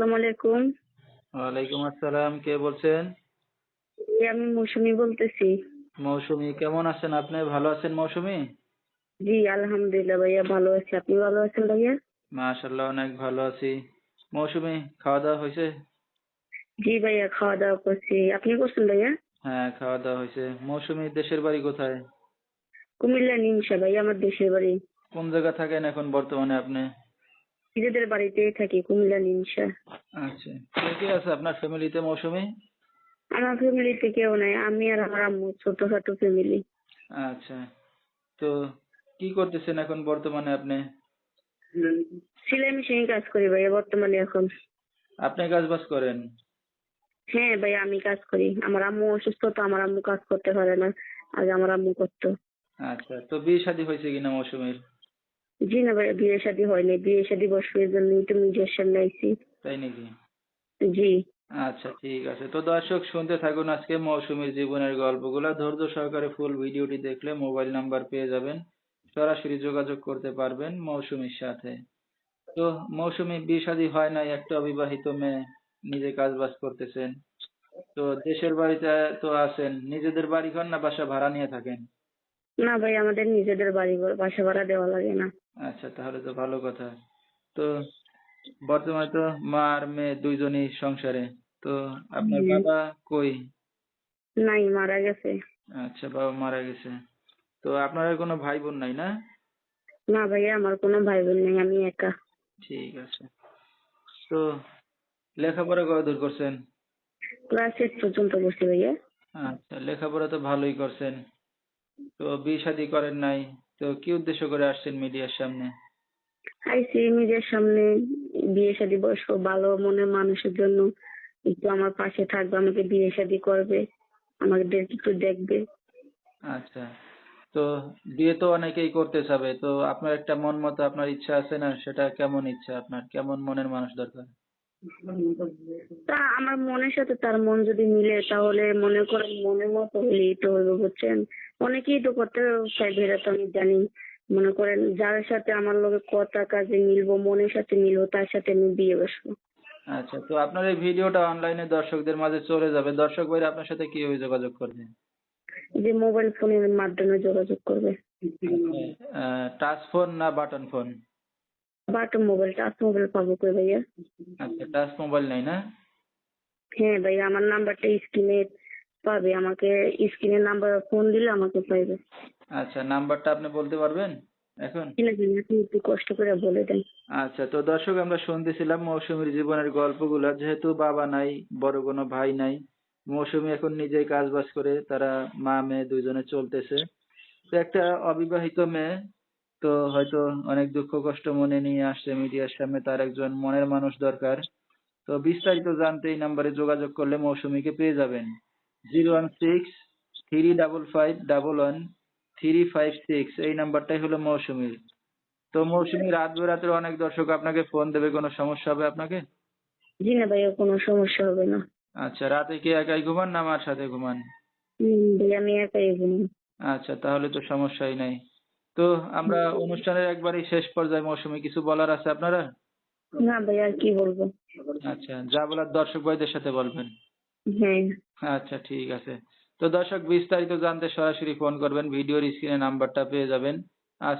আসসালামু আলাইকুম। ওয়ালাইকুম আসসালাম কে বলছেন? আমি মৌসুমী বলতেছি। মৌসুমী কেমন আছেন আপনি? ভালো আছেন মৌসুমী? জি আলহামদুলিল্লাহ ভাইয়া ভালো আছি। আপনি ভালো আছেন ভাইয়া? মাশাল্লাহ অনেক ভালো আছি। মৌসুমী খাওয়া দাওয়া হয়েছে জি ভাইয়া খাওয়া দাওয়া করছি। আপনি করছেন ভাইয়া? হ্যাঁ খাওয়া দাওয়া হয়েছে মৌসুমী দেশের বাড়ি কোথায়? কুমিল্লা নিমসা ভাইয়া আমার দেশের বাড়ি। কোন জায়গা থাকেন এখন বর্তমানে আপনি? নিজেদের বাড়িতেই থাকি কুমিল্লা নিমসা আচ্ছা কে কে আছে আপনার ফ্যামিলিতে মৌসুমী? আমার ফ্যামিলিতে কেউ নাই আমি আর আমার আম্মু ছোটখাটো ফ্যামিলি আচ্ছা তো কি করতেছেন এখন বর্তমানে আপনি? সেলাই মেশিনে কাজ করি ভাইয়া বর্তমানে এখন। আপনি কাজ বাজ করেন? হ্যাঁ ভাইয়া আমি কাজ করি। আমার আম্মু অসুস্থ তো আমার আম্মু কাজ করতে পারে না। আগে আমার আম্মু করতো। আচ্ছা তো বিয়ে শাদী হয়েছে কিনা মৌসুমীর? জি না ভাইয়া বিয়ে শাদী হয়নি। বিয়ে শাদী বসবের জন্য একটু নিজের সামনে আইছি তাই নাকি? জি। আচ্ছা ঠিক আছে। তো দর্শক শুনতে থাকুন আজকে মৌসুমীর জীবনের গল্পগুলো। ধৈর্য সহকারে ফুল ভিডিওটি দেখলে মোবাইল নাম্বার পেয়ে যাবেন। সরাসরি যোগাযোগ করতে পারবেন মৌসুমীর সাথে। তো মৌসুমী বিয়ে শাদী হয় নাই একটা অবিবাহিত মেয়ে নিজে কাজ বাজ করতেছেন। তো দেশের বাড়িতে তো আছেন। নিজেদের বাড়ি ঘর না বাসা ভাড়া নিয়ে থাকেন? না ভাই আমাদের নিজেদের বাড়ি ঘর বাসা ভাড়া দেওয়া লাগে না। আচ্ছা তাহলে তো ভালো কথা। তো বর্তমানে তো মা আর মেয়ে দুইজনই সংসারে। তো আপনার বাবা কই? নাই মারা গেছে। আচ্ছা বাবা মারা গেছে। তো আপনার আর কোনো ভাই বোন নাই না? না ভাইয়া আমার কোনো ভাই বোন নেই আমি একা। ঠিক আছে। তো লেখাপড়া কত দূর করছেন? ক্লাস এইট পর্যন্ত বসি ভাইয়া। আচ্ছা লেখাপড়া তো ভালোই করছেন। তো বিয়ে শাদী করেন নাই। তো কি উদ্দেশ্য করে আসছেন মিডিয়ার সামনে? আইসি নিজের সামনে বিয়ে শাদী বসবো ভালো মনের মানুষের জন্য একটু আমার পাশে থাকবে আমাকে বিয়ে শাদী করবে আমাদের একটু দেখবে। আচ্ছা। তো বিয়ে তো অনেকেই করতে চাবে তো আপনার একটা মন মতো আপনার ইচ্ছা আছে না সেটা কেমন ইচ্ছা? আপনার কেমন মনের মানুষ দরকার? তা আমার মনের সাথে তার মন যদি মিলে তাহলে মনে করেন মনের মতো হলেই তো হইবে বুঝছেন? অনেকেই তো করতে চাইবে এটা তো আমি জানি। মনে করেন যার সাথে আমার লগে কথা কাজে মিলবো মনের সাথে মিলবো তার সাথে আমি বিয়ে বসবো। আচ্ছা তো আপনার এই ভিডিওটা অনলাইনে দর্শকদের মাঝে চলে যাবে। দর্শক ভাইরা আপনার সাথে কীভাবে যোগাযোগ করবে? যে মোবাইল ফোনের মাধ্যমে যোগাযোগ করবে। টাচ ফোন না button phone but mobile touch mobile পাবো কই ভাইয়া আচ্ছা টাচ মোবাইল নাই না হ্যাঁ ভাইয়া আমার নাম্বারটা স্ক্রিনে পাবে আমাকে স্ক্রিনের নাম্বার ফোন দিলে আমাকে পাইবে আচ্ছা নাম্বারটা আপনি বলতে পারবেন এখন একটু কষ্ট করে বলে দেন আচ্ছা তো দর্শক আমরা শুনতেছিলাম মৌসুমীর জীবনের গল্পগুলো যেহেতু বাবা নাই বড় কোনো ভাই নাই মৌসুমী এখন নিজেই কাজ বাজ করে তারা মা মেয়ে দুইজনে চলতেছে তো একটা অবিবাহিত মেয়ে তো হয়তো অনেক দুঃখ কষ্ট মনে নিয়ে আসছে মিডিয়ার সামনে তার একজন মনের মানুষ দরকার। তো বিস্তারিত জানতে এই নাম্বারে যোগাযোগ করলে মৌসুমীকে পেয়ে যাবেন। Zero one six three double five double one three five six এই নাম্বারটাই হলো মৌসুমীর। তো মৌসুমী রাত বেরাতে অনেক দর্শক আপনাকে ফোন দেবে কোনো সমস্যা হবে আপনাকে? জি না ভাইয়া কোনো সমস্যা হবে না। আচ্ছা রাতে কি একাই ঘুমান না আমার সাথে ঘুমান? আমি একাই ঘুমাই। আচ্ছা তাহলে তো সমস্যাই নাই। তো আমরা অনুষ্ঠানের একবারই শেষ পর্যায়ে মৌসুমী কিছু বলার আছে আপনারা? না ভাইয়া আর কি বলব? আচ্ছা যা বলার দর্শক ভাইদের সাথে বলবেন। হ্যাঁ। আচ্ছা ঠিক আছে। তো দর্শক বিস্তারিত জানতে সরাসরি ফোন করবেন ভিডিওর স্ক্রিনে নাম্বারটা পেয়ে যাবেন। আজকে